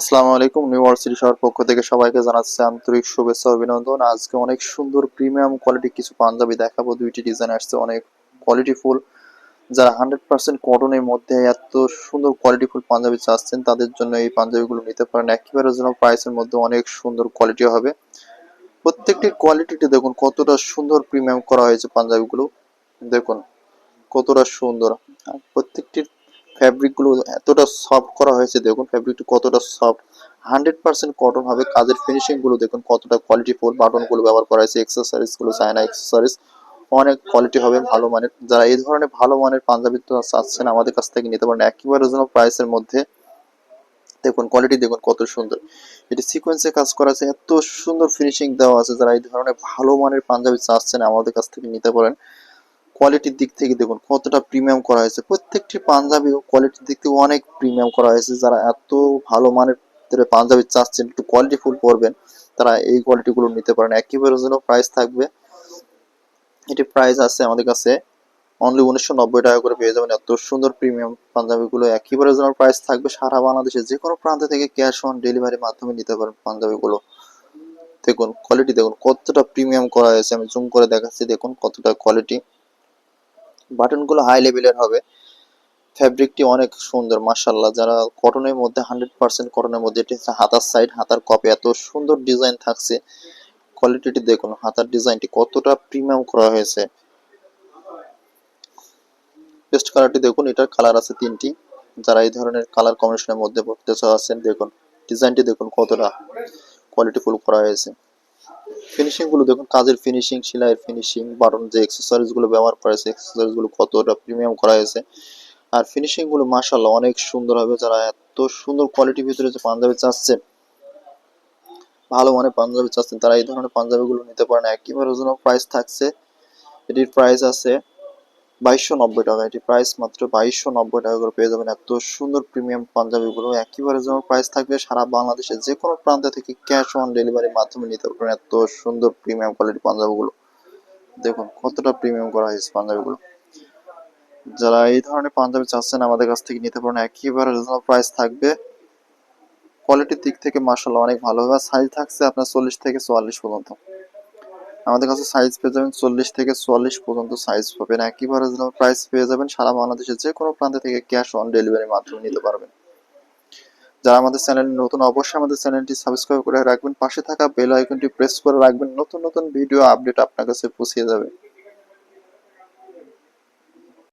আসসালামু আলাইকুম new university শহর পক্ষ থেকে সবাইকে জানাচ্ছি আন্তরিক শুভেচ্ছা অভিনন্দন। আজকে অনেক সুন্দর প্রিমিয়াম কোয়ালিটি কিছু পাঞ্জাবি দেখাবো। দুইটি ডিজাইন আসছে, অনেক কোয়ালিটিফুল যারা হান্ড্রেড পার্সেন্ট কটনের মধ্যে এত সুন্দর কোয়ালিটিফুল পাঞ্জাবি চাচ্ছেন, তাদের জন্য এই পাঞ্জাবিগুলো নিতে পারেন। একেবারে যেন প্রাইসের মধ্যে অনেক সুন্দর কোয়ালিটি হবে। প্রত্যেকটি কোয়ালিটিতে দেখুন কতটা সুন্দর প্রিমিয়াম করা হয়েছে পাঞ্জাবিগুলো। দেখুন কতটা সুন্দর। প্রত্যেকটির ফ্যাব্রিকগুলো এতটা সফট করা হয়েছে, দেখুন ফ্যাব্রিকটি কতটা সফট হান্ড্রেড পার্সেন্ট কটন হবে কাজের ফিনিশিংগুলো দেখুন কতটা কোয়ালিটি ফুল বাটনগুলো ব্যবহার করা হয়েছে এক্সেসরিজগুলো চায়না এক্সেসরিজ অনেক কোয়ালিটি হবে, ভালো মানের। যারা এই ধরনের ভালো মানের পাঞ্জাবি তো চাচ্ছেন, আমাদের কাছ থেকে নিতে পারেন একেবারে যেন প্রাইসের মধ্যে। দেখুন কোয়ালিটি দেখুন কত সুন্দর। এটি সিকোয়েন্সে কাজ করা আছে, এত সুন্দর ফিনিশিং দেওয়া আছে। যারা এই ধরনের ভালো মানের পাঞ্জাবি চাচ্ছেন, আমাদের কাছ থেকে নিতে পারেন। কোয়ালিটির দিক থেকে দেখুন, কতটা প্রিমিয়াম করা হয়েছে। প্রত্যেকটি পাঞ্জাবি কোয়ালিটির দিক থেকে অনেক প্রিমিয়াম করা হয়েছে। যারা এত ভালো মানের পাঞ্জাবি চাচ্ছেন, একটু কোয়ালিটি ফুল পরবেন, তারা এই কোয়ালিটি গুলো নিতে পারেন। একেবারে যেন প্রাইস থাকবে। এটি প্রাইস আছে আমাদের কাছে অনলি উনিশশো নব্বই টাকা করে পেয়ে যাবেন। এত সুন্দর প্রিমিয়াম পাঞ্জাবিগুলো একেবারে যেন প্রাইস থাকবে। সারা বাংলাদেশে যে কোনো প্রান্ত থেকে ক্যাশ অন ডেলিভারির মাধ্যমে নিতে পারেন পাঞ্জাবিগুলো দেখুন কোয়ালিটি দেখুন, কতটা প্রিমিয়াম করা হয়েছে। আমি জুম করে দেখাচ্ছি, দেখুন কতটা কোয়ালিটি বাটনগুলো হাই লেভেলের হবে। ফ্যাব্রিকটি অনেক সুন্দর মার্শাল্লাহ যারা কটনের মধ্যে হান্ড্রেড পার্সেন্ট কটনের মধ্যে এটি হাতার সাইড হাতার কপে এত সুন্দর ডিজাইন থাকছে। কোয়ালিটিটি দেখুন, হাতার ডিজাইনটি কতটা প্রিমিয়াম করা হয়েছে। পেস্ট কালারটি দেখুন, এটার কালার আছে তিনটি। যারা এই ধরনের কালার কম্বিনেশনের মধ্যে পড়তে চাচ্ছেন দেখুন। ডিজাইনটি দেখুন কতটা কোয়ালিটিফুল করা হয়েছে। ফিনিশিংগুলো দেখুন, কাজের ফিনিশিং সেলাইয়ের ফিনিশিং বাটন যে এক্সেসরিজগুলো ব্যবহার করেছে এক্সেসরিজগুলো কতটা প্রিমিয়াম করা হয়েছে। আর ফিনিশিংগুলো মাশাআল্লাহ অনেক সুন্দর হবে, যারা এত সুন্দর কোয়ালিটির ভিতরে যে পাঞ্জাবি চাচ্ছেন, ভালো মানের পাঞ্জাবি চাচ্ছেন, তারা এই ধরনের পাঞ্জাবিগুলো নিতে পারেন। একেবারে জন্য প্রাইস থাকছে, এটির প্রাইস আছে বাইশশো নব্বই টাকা। এটি প্রাইস মাত্র বাইশশো নব্বই টাকা করে পেয়ে যাবেন। এত সুন্দর প্রিমিয়াম পাঞ্জাবিগুলো একেবারে যেমন প্রাইস থাকবে সারা বাংলাদেশে যে কোনো প্রান্ত থেকে ক্যাশ অন ডেলিভারির মাধ্যমে নিতে পারবেন এত সুন্দর প্রিমিয়াম কোয়ালিটির পাঞ্জাবিগুলো। দেখুন কতটা প্রিমিয়াম করা হয়েছে পাঞ্জাবিগুলো। যারা এই ধরনের পাঞ্জাবি চাচ্ছেন আমাদের কাছ থেকে নিতে পারেন, একেবারে রিজনেবল প্রাইস থাকবে। কোয়ালিটির দিক থেকে মার্শাল্লাহ অনেক ভালো। হবে সাইজ থাকছে আপনার চল্লিশ থেকে চুয়াল্লিশ পর্যন্ত। আমাদের কাছে সাইজ পেয়ে যাবেন চল্লিশ থেকে চুয়াল্লিশ পর্যন্ত সাইজ পাবেন। একইবারে প্রাইস পেয়ে যাবেন, সারা বাংলাদেশের যে কোনো প্রান্ত থেকে ক্যাশ অন ডেলিভারির মাধ্যমে নিতে পারবেন। যারা আমাদের চ্যানেল নতুন, অবশ্যই আমাদের চ্যানেলটি সাবস্ক্রাইব করে রাখবেন। পাশে থাকা বেল আইকনটি প্রেস করে রাখবেন। নতুন নতুন ভিডিও আপডেট আপনার কাছে পৌঁছে যাবে।